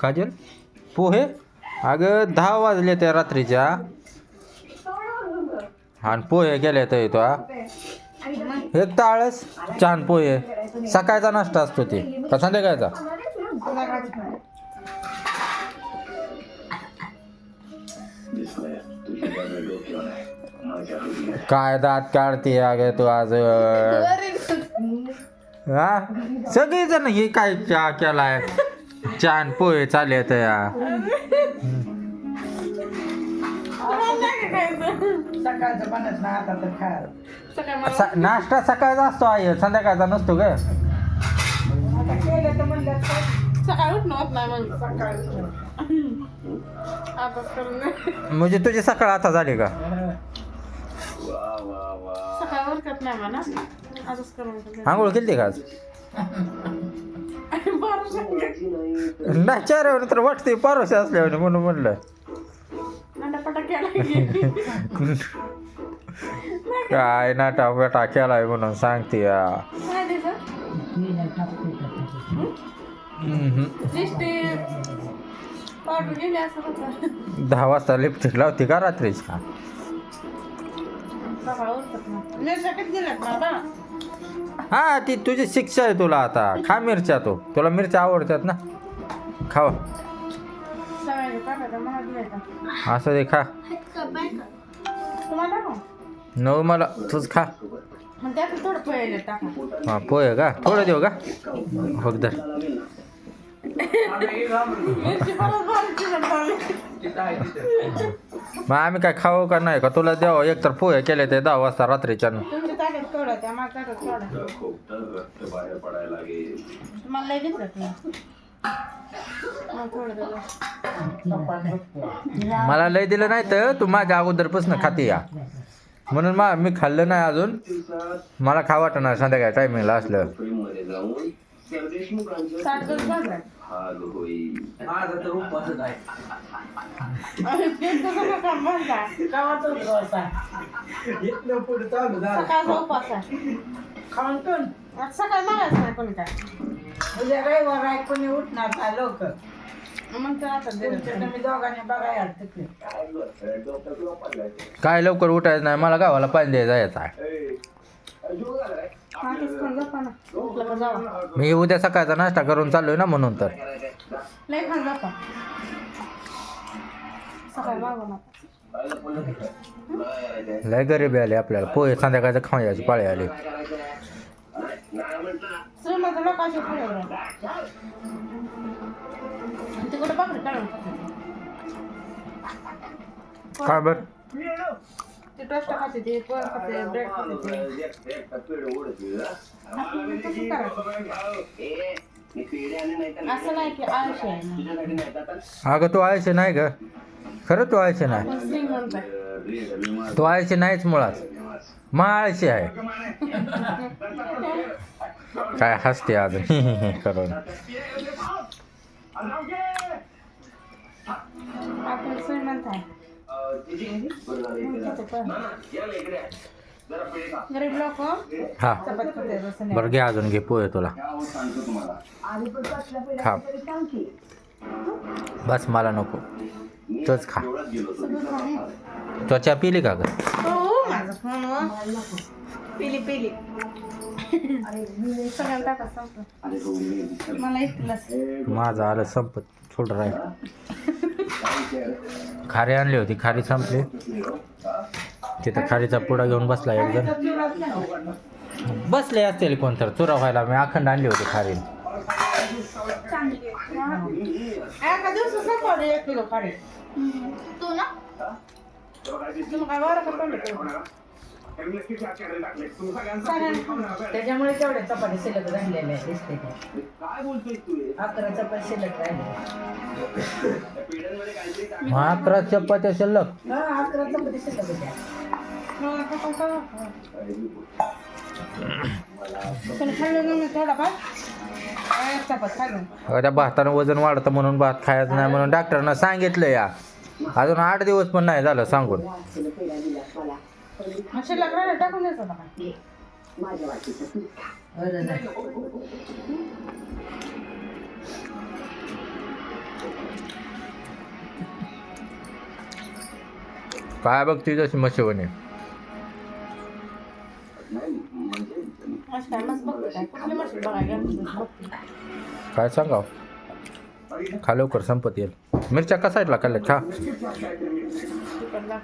काजल. पोहे. अगं दहा वाजले त्या रात्रीच्या. आणि पोहे गेले तर येतो एक ताळस छान पोहे. सकाळचा नाश्ता असतो ते. का संध्याकाळचा? काय दात काढते अगं तू आज हा? सगळी जण हे काय चहा केलाय? छान पोहे चालले तर या. सकाळचं बनत ना आता तर खा सकाळी मला स- नाश्ता सकाळचा असतो आहे संध्याकाळचा नसतो ग. आता केलं तर म्हणलं तर सकाळी उठणं होत नाही मग सकाळचं. अभ्यास करून म्हणजे तुझी सकाळ आता झाली का? सकाळी उरकत नाही म्हणा. करून आंघोळ केली का आज? नाही चेहऱ्यावर तर वाटते पारोशे असल्यावर म्हणून म्हणलं. काय नाटा बेटा केलाय म्हणून सांगते या. दहा वाजता लिपस्टिक लावते का रात्रीच्या हा ती तुझी शिक्षा आहे तुला आता. खा मिरच्या तू. तुला मिरच्या आवडतात ना. खावा असं दे खा. नऊ मला तूच खा. मग त्यात थोडं पोहे टाका. हा पोहे का? थोडं देऊ का? हो धर. मग आम्ही काय खाऊ का नाही का? तुला द्यावं एकतर पोहे केले ते दहा वाजता रात्रीच्या त्या लय थोडं दिलं मला लय दिलं नाही तर तू माझ्या अगोदरपासून खाते या. म्हणून मा मी खाल्लं नाही अजून. मला खा वाटणार संध्याकाळी टायमिंगला असलं. साठ दिवस भाजला आहे. इथनं पुढे चालू झालं. खाऊन पण सकाळी नाही काय उद्या रविवार आहे कोणी उठणार नाही लोक मग तर आता दिलं तुम्ही दोघांनी बघायला तिकडे. काय लवकर उठायचं नाही मला गावाला पाणी द्यायला जायचं आहे मी उद्या सकाळचा नाश्ता करून चाललोय ना म्हणून तर. लय गरिबी आली आपल्याला. पोहे संध्याकाळचं खाण्याची पाळी आली. काय बर? ते टोस्ट खाते ते पोहे खाते ब्रेड खाते ते आपल्याला तसं करायचं. असं नाही की आळशी आहे म्हणून. अगं तू आळशी नाही ग खरं तू आळशी नाही पण श्रीमंत आहे. तू आळशी नाहीच मुळात मा आळशी आहे काय हसते आज करून आपण श्रीमंत आहे. गरीब लोक हा. बरं घे अजून घे पोहे तुला. खा. बस मला नको. तोच खा. त्वचा पिली का ग? हो माझं पिली पिली. माझं आलं संपत. थोडं राहील. खारी आणली होती. खारी संपली. तिथं खारीचा पुडा घेऊन बसला एक जण. बसले असतील कोणतर. चुरा व्हायला मी अखंड आणली होती खारी. त्याच्यामुळे तेवढ्या चपाती शिल्लक राहिलेल्या दिसते ते. अकरा चपाती शिल्लक राहिले अकरा चपात्या शिल्लक. हा अकरा चपाती शिल्लक होत्या. पण खाल्लं ना मी थोडा फार एक चपात खाल्लं. अगं त्या भातानं वजन वाढतं म्हणून भात खायचं नाही म्हणून डॉक्टरनं सांगितलं या. अजून आठ दिवस पण नाही झालं सांगून. मग शिल्लक राहिलं टाकून द्यायचं होता काय बरं झालं काय बघते तशी मशिवणे? काय. सांगाव? खा लवकर संपत येईल. मिरच्या का साईडला खाल्ल्यात खा. तिकडला